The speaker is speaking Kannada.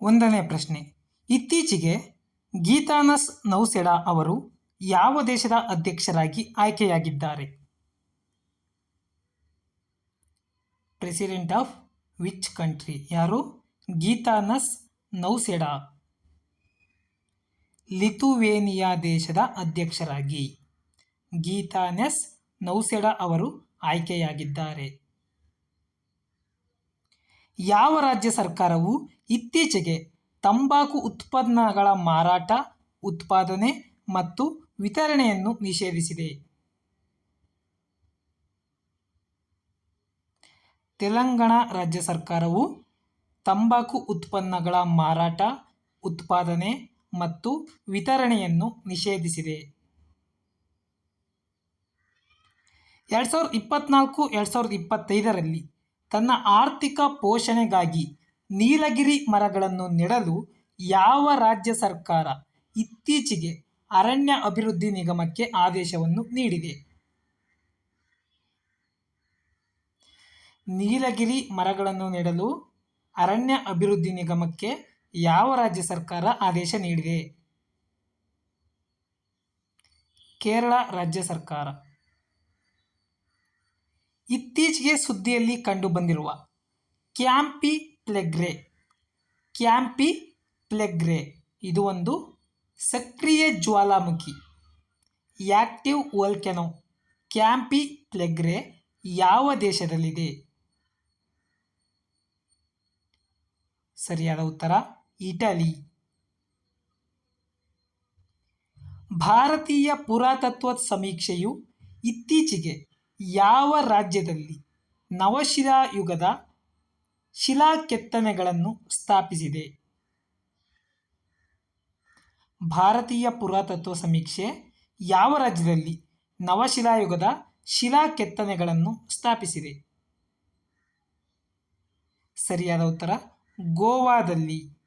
ಒಂದನೇ ಪ್ರಶ್ನೆ. ಇತ್ತೀಚೆಗೆ ಗೀತಾನಸ್ ನೌಸೆಡಾ ಅವರು ಯಾವ ದೇಶದ ಅಧ್ಯಕ್ಷರಾಗಿ ಆಯ್ಕೆಯಾಗಿದ್ದಾರೆ? ಪ್ರೆಸಿಡೆಂಟ್ ಆಫ್ ವಿಚ್ ಕಂಟ್ರಿ ಯಾರು? ಗೀತಾನಸ್ ನೌಸೆಡಾ. ಲಿಥುವೇನಿಯಾ ದೇಶದ ಅಧ್ಯಕ್ಷರಾಗಿ ಗೀತಾನಸ್ ನೌಸೆಡಾ ಅವರು ಆಯ್ಕೆಯಾಗಿದ್ದಾರೆ. ಯಾವ ರಾಜ್ಯ ಸರ್ಕಾರವು ಇತ್ತೀಚೆಗೆ ತಂಬಾಕು ಉತ್ಪನ್ನಗಳ ಮಾರಾಟ, ಉತ್ಪಾದನೆ ಮತ್ತು ವಿತರಣೆಯನ್ನು ನಿಷೇಧಿಸಿದೆ. ತೆಲಂಗಾಣ ರಾಜ್ಯ ಸರ್ಕಾರವು ತಂಬಾಕು ಉತ್ಪನ್ನಗಳ ಮಾರಾಟ, ಉತ್ಪಾದನೆ ಮತ್ತು ವಿತರಣೆಯನ್ನು ನಿಷೇಧಿಸಿದೆ. ಎರಡು ಸಾವಿರದ ಇಪ್ಪತ್ತ್ನಾಲ್ಕು ಎರಡು ಸಾವಿರದ ಇಪ್ಪತ್ತೈದರಲ್ಲಿ ತನ್ನ ಆರ್ಥಿಕ ಪೋಷಣೆಗಾಗಿ ನೀಲಗಿರಿ ಮರಗಳನ್ನು ನೆಡಲು ಯಾವ ರಾಜ್ಯ ಸರ್ಕಾರ ಇತ್ತೀಚೆಗೆ ಅರಣ್ಯ ಅಭಿವೃದ್ಧಿ ನಿಗಮಕ್ಕೆ ಆದೇಶವನ್ನು ನೀಡಿದೆ. ನೀಲಗಿರಿ ಮರಗಳನ್ನು ನೆಡಲು ಅರಣ್ಯ ಅಭಿವೃದ್ಧಿ ನಿಗಮಕ್ಕೆ ಯಾವ ರಾಜ್ಯ ಸರ್ಕಾರ ಆದೇಶ ನೀಡಿದೆ? ಕೇರಳ ರಾಜ್ಯ ಸರ್ಕಾರ. ಇತ್ತೀಚೆಗೆ ಸುದ್ದಿಯಲ್ಲಿ ಕಂಡುಬಂದಿರುವ ಕ್ಯಾಂಪಿ ಪ್ಲೆಗ್ರೆ. ಕ್ಯಾಂಪಿ ಪ್ಲೆಗ್ರೆ ಇದು ಒಂದು ಸಕ್ರಿಯ ಜ್ವಾಲಾಮುಖಿ. ಆ್ಯಕ್ಟಿವ್ ವಲ್ಕೆನೋ. ಕ್ಯಾಂಪಿ ಪ್ಲೆಗ್ರೆ ಯಾವ ದೇಶದಲ್ಲಿದೆ? ಸರಿಯಾದ ಉತ್ತರ, ಇಟಲಿ. ಭಾರತೀಯ ಪುರಾತತ್ವ ಸಮೀಕ್ಷೆಯು ಇತ್ತೀಚೆಗೆ ಯಾವ ರಾಜ್ಯದಲ್ಲಿ ನವಶಿಲಾ ಯುಗದ ಶಿಲಾ ಕೆತ್ತನೆಗಳನ್ನು ಸ್ಥಾಪಿಸಿದೆ? ಭಾರತೀಯ ಪುರಾತತ್ವ ಸಮೀಕ್ಷೆ, ಯಾವ ರಾಜ್ಯದಲ್ಲಿ ನವಶಿಲಾಯುಗದ ಶಿಲಾ ಕೆತ್ತನೆಗಳನ್ನು ಸ್ಥಾಪಿಸಿದೆ? ಸರಿಯಾದ ಉತ್ತರ ಗೋವಾದಲ್ಲಿ.